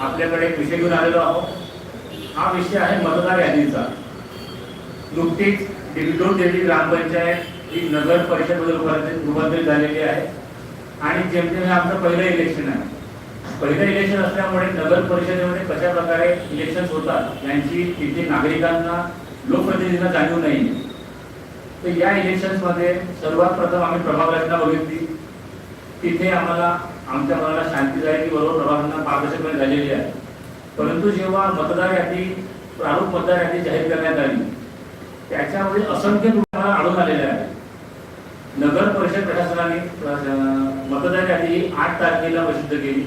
आपल्याकडे विषय घेऊन आलेलो आहोत. हा विषय आहे मतदार यादीचा. नुकतीच डिबिटोर देवी ग्रामपंचायत ही नगर परिषद रूपांतरित झालेली आहे. आणि जेमतेम आमचं पहिलं इलेक्शन आहे. पहिलं इलेक्शन असल्यामुळे नगर परिषदेमध्ये कशा प्रकारे इलेक्शन होतात यांची तिथे नागरिकांना लोकप्रतिनिधींना जाणीव नाही. तर या इलेक्शन्समध्ये सर्वात प्रथम आम्ही प्रभाग रचना बघितली. तिथे आम्हाला आमच्या मनाला शांती झाली की बरोबर प्रवाशांना पारदर्शकपणे झालेली आहे. परंतु जेव्हा मतदार यादी प्रारूप मतदार यादी जाहीर करण्यात आली त्याच्यामध्ये असंख्य तुम्हाला आढळून आलेल्या आहे. नगर परिषद प्रशासनाने मतदार यादी ही आठ तारखेला प्रसिद्ध केली.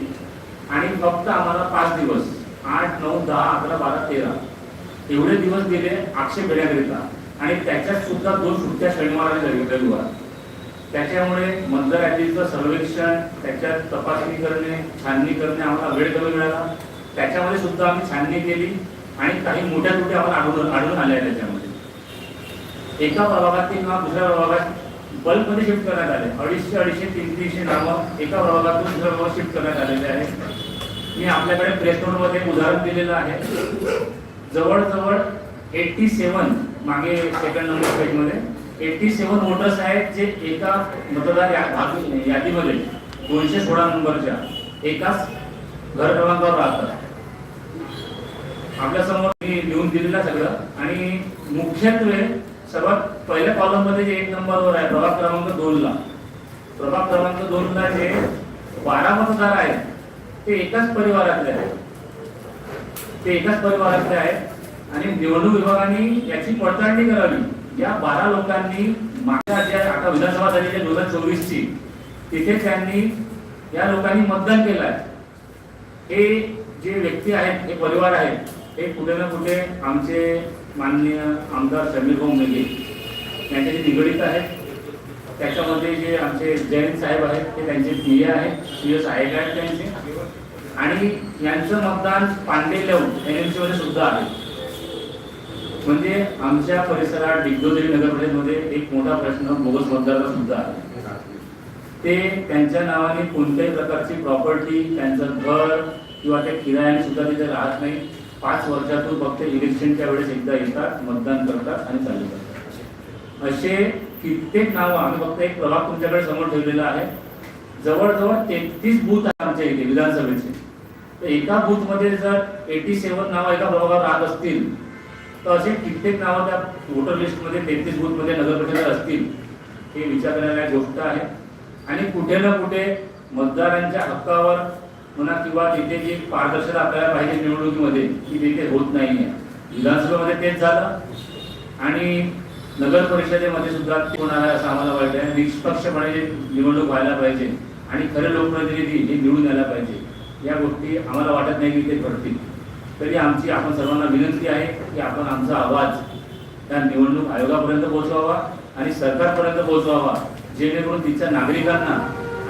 आणि फक्त आम्हाला पाच दिवस आठ नऊ दहा अकरा बारा तेरा एवढे दिवस दिले आक्षेप घेण्याकरिता. आणि त्याच्यात सुद्धा दोन सुट्ट्या शनिवार आणि रविवार. त्याच्यामुळे मतदार यादीचं सर्वेक्षण त्याच्यात तपासणी करणे छाननी करणे आम्हाला वेळ कमी मिळाला. त्याच्यामध्ये सुद्धा आम्ही छाननी केली आणि काही मोठ्या त्रुटी आम्हाला आढळून आढळून आल्या त्याच्यामध्ये. एका प्रभागात किंवा दुसऱ्या प्रभागात बल्कमध्ये शिफ्ट करण्यात आले. अडीचशे अडीचशे तीन तीनशे नावं एका प्रभागातून दुसऱ्या प्रभागात शिफ्ट करण्यात आलेले आहे मी आपल्याकडे प्रेस नोटमध्ये एक उदाहरण दिलेलं आहे. जवळजवळ एट्टी सेवन मागे सेकंड नंबर पेजमध्ये एट्टी सेवन वोटर्स आहेत जे एका मतदार या- यादीमध्ये दोनशे सोळा नंबरच्या एकाच घर क्रमांकावर राहतात. आपल्यासमोर मी लिहून दिलेलं सगळं. आणि मुख्यत्वे सर्वात पहिल्या कॉलममध्ये जे एक नंबरवर आहे प्रभाग क्रमांक दोन ला प्रभाग क्रमांक दोन ला जे बारा मतदार आहेत ते एकाच परिवारातले आहेत. ते एकाच परिवारातले आहेत. आणि निवडणूक विभागाने याची पडताळणी करावी. या बारा लोकांनी मागच्या ज्या आता विधानसभा झाली दोन हजार चोवीस ची तिथे त्यांनी या लोकांनी मतदान केलं आहे हे जे व्यक्ती आहेत हे परिवार आहेत हे कुठे ना कुठे आमचे माननीय आमदार समीर भाऊ मेघे यांच्याशी निगडीत आहेत त्याच्यामध्ये जे आमचे जैन साहेब आहेत ते त्यांचे पी आहेत पी साहेब आहेत त्यांचे. आणि यांचं मतदान पांडे लव एन एममध्ये सुद्धा आहे. म्हणजे आमच्या परिसरात डिगडोदरी नगर परिषदमध्ये एक मोठा प्रश्न बोगस मतदाराचा सुद्धा आहे ते त्यांच्या नावाने कोणत्याही प्रकारची प्रॉपर्टी त्यांचं घर किंवा ते किरायाने सुद्धा तिथे राहत नाही. पाच वर्षातून फक्त इलेक्शनच्या वेळेस एकदा येतात मतदान करतात आणि चालू करतात. असे कित्येक नावं आम्ही फक्त एक प्रभाग तुमच्याकडे समोर ठेवलेला आहे. जवळजवळ तेहतीस बूथ आहे आमच्या इथे विधानसभेचे. तर एका बूथमध्ये जर एटी सेवन नावं एका प्रभागात राहत असतील तर असे कित्येक नावं त्या वोटर लिस्टमध्ये तेहतीस बूथमध्ये नगर परिषद असतील हे विचार करण्याची गोष्ट आहे. आणि कुठे ना कुठे मतदारांच्या हक्कावर म्हणा किंवा तिथे जी पारदर्शकता आपल्याला पाहिजे निवडणुकीमध्ये ती तिथे होत नाही आहे विधानसभेमध्ये तेच झालं. आणि नगर परिषदेमध्ये सुद्धा होणार आहे असं आम्हाला वाटतं आणि निष्पक्षपणे जे निवडणूक व्हायला पाहिजे आणि खरे लोकप्रतिनिधी हे निवडून यायला पाहिजे. या गोष्टी आम्हाला वाटत नाही की ते घडतील तरी आमची आपण सर्वांना विनंती आहे की आपण आमचा आवाज त्या निवडणूक आयोगापर्यंत पोहोचवावा आणि सरकारपर्यंत पोहोचवावा जेणेकरून तिथच्या नागरिकांना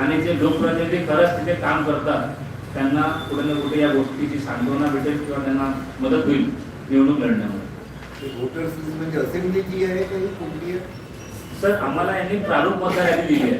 आणि जे लोकप्रतिनिधी खरंच तिथे काम करतात त्यांना कुठे ना कुठे या गोष्टीची सांत्वना भेटेल किंवा त्यांना मदत होईल निवडणूक लढण्यामध्ये. म्हणजे असेंब्लीची आहे का ही कुठली आहे? सर आम्हाला यांनी प्रारूप मतदार यादी दिली आहे.